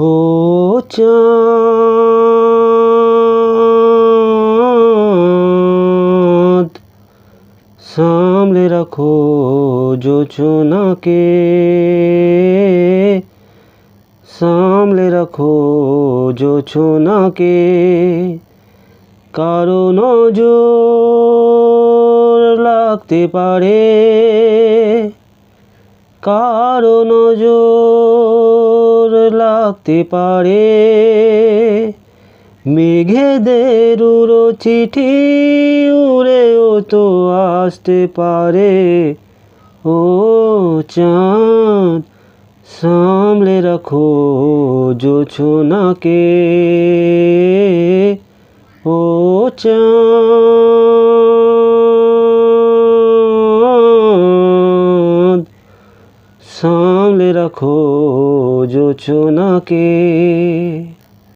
ও চাঁদ সামলে রাখো যোচনাকে। সামলে রাখো যোচনাকে। কারও নজর লাগতে পারে। কারও নজর লাগতে পারে। মেঘেদের উড়ো চিঠি উড়েও তো আসতে পারে। ও চাঁদ, সামলে রাখো যোছনাকে ও চাঁদ সামলে রাখো যোছনাকে